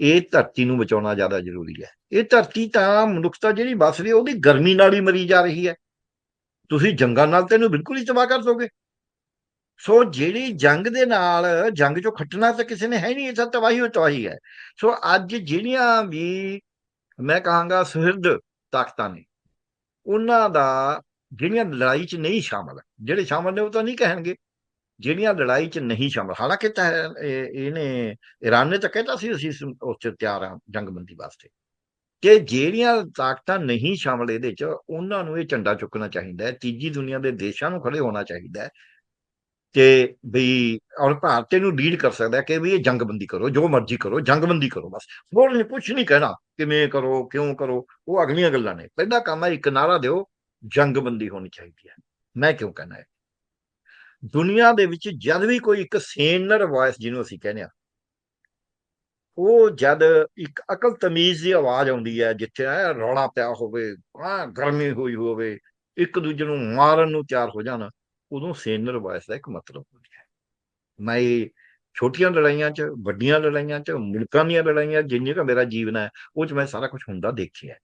ਇਹ ਧਰਤੀ ਨੂੰ ਬਚਾਉਣਾ ਜ਼ਿਆਦਾ ਜ਼ਰੂਰੀ ਹੈ। ਇਹ ਧਰਤੀ ਤਾਂ ਮਨੁੱਖਤਾ ਜਿਹੜੀ ਵੱਸ ਰਹੀ ਹੈ, ਉਹਦੀ ਗਰਮੀ ਨਾਲ ਹੀ ਮਰੀ ਜਾ ਰਹੀ ਹੈ। ਤੁਸੀਂ ਜੰਗਾਂ ਨਾਲ ਤੈਨੂੰ ਬਿਲਕੁਲ ਹੀ ਤਬਾਹ ਕਰ ਦੋਗੇ। ਸੋ ਜਿਹੜੀ ਜੰਗ ਦੇ ਨਾਲ ਜੰਗ ਚੋਂ ਖੱਟਣਾ ਤਾਂ ਕਿਸੇ ਨੇ ਹੈ ਨਹੀਂ, ਇਹ ਤਾਂ ਤਬਾਹੀ ਹੋ ਤਬਾਹੀ ਹੈ। ਸੋ ਅੱਜ ਜਿਹੜੀਆਂ ਵੀ ਮੈਂ ਕਹਾਂਗਾ ਸੁਹਿਰਦ ਤਾਕਤਾਂ ਨੇ, ਉਹਨਾਂ ਦਾ ਜਿਹੜੀਆਂ ਲੜਾਈ 'ਚ ਨਹੀਂ ਸ਼ਾਮਲ, ਜਿਹੜੇ ਸ਼ਾਮਲ ਨੇ ਉਹ ਤਾਂ ਨਹੀਂ ਕਹਿਣਗੇ। ਜਿਹੜੀਆਂ ਲੜਾਈ 'ਚ ਨਹੀਂ ਸ਼ਾਮਲ, ਹਾਲਾਂਕਿ ਤਾਂ ਇਹਨੇ ਈਰਾਨ ਨੇ ਤਾਂ ਕਹਿਤਾ ਸੀ ਅਸੀਂ ਉਸ 'ਚ ਤਿਆਰ ਹਾਂ ਜੰਗਬੰਦੀ ਵਾਸਤੇ। ਕਿ ਜਿਹੜੀਆਂ ਤਾਕਤਾਂ ਨਹੀਂ ਸ਼ਾਮਲ ਇਹਦੇ 'ਚ, ਉਹਨਾਂ ਨੂੰ ਇਹ ਝੰਡਾ ਚੁੱਕਣਾ ਚਾਹੀਦਾ ਹੈ, ਤੀਜੀ ਦੁਨੀਆ ਦੇ ਦੇਸ਼ਾਂ ਨੂੰ ਖੜੇ ਹੋਣਾ ਚਾਹੀਦਾ ਹੈ ਕਿ ਵੀ ਔਰ ਭਾਰਤ ਨੂੰ ਲੀਡ ਕਰ ਸਕਦਾ ਕਿ ਵੀ ਇਹ ਜੰਗਬੰਦੀ ਕਰੋ, ਜੋ ਮਰਜ਼ੀ ਕਰੋ, ਜੰਗਬੰਦੀ ਕਰੋ ਬਸ। ਹੋਰ ਨਹੀਂ ਕੁਝ ਨਹੀਂ ਕਹਿਣਾ ਕਿਵੇਂ ਕਰੋ, ਕਿਉਂ ਕਰੋ, ਉਹ ਅਗਲੀਆਂ ਗੱਲਾਂ ਨੇ। ਪਹਿਲਾ ਕੰਮ ਹੈ ਇੱਕ ਨਾਰਾ ਦਿਓ, ਜੰਗਬੰਦੀ ਹੋਣੀ ਚਾਹੀਦੀ ਹੈ। ਮੈਂ ਕਿਉਂ ਕਹਿਣਾ ਹੈ? ਦੁਨੀਆ ਦੇ ਵਿੱਚ ਜਦ ਵੀ ਕੋਈ ਇੱਕ ਸੇਨਰ ਵੌਇਸ ਜਿਹਨੂੰ ਅਸੀਂ ਕਹਿੰਦੇ ਆ ਉਹ ਜਦ ਇੱਕ ਅਕਲ ਤਮੀਜ਼ ਦੀ ਆਵਾਜ਼ ਆਉਂਦੀ ਹੈ, ਜਿੱਥੇ ਐ ਰੌਲਾ ਪਿਆ ਹੋਵੇ ਆ ਗਰਮੀ ਹੋਈ ਹੋਵੇ, ਇੱਕ ਦੂਜੇ ਨੂੰ ਮਾਰਨ ਨੂੰ ਤਿਆਰ ਹੋ ਜਾਣ, ਉਦੋਂ ਸੇਨਰ ਵੌਇਸ ਦਾ ਇੱਕ ਮਤਲਬ ਹੁੰਦਾ ਹੈ। ਮੈਂ ਇਹ ਛੋਟੀਆਂ ਲੜਾਈਆਂ 'ਚ, ਵੱਡੀਆਂ ਲੜਾਈਆਂ 'ਚ, ਮੁਲਕਾਂ ਦੀਆਂ ਲੜਾਈਆਂ ਜਿੰਨੀਆਂ ਕੁ ਮੇਰਾ ਜੀਵਨ ਹੈ, ਉਹ 'ਚ ਮੈਂ ਸਾਰਾ ਕੁਝ ਹੁੰਦਾ ਦੇਖਿਆ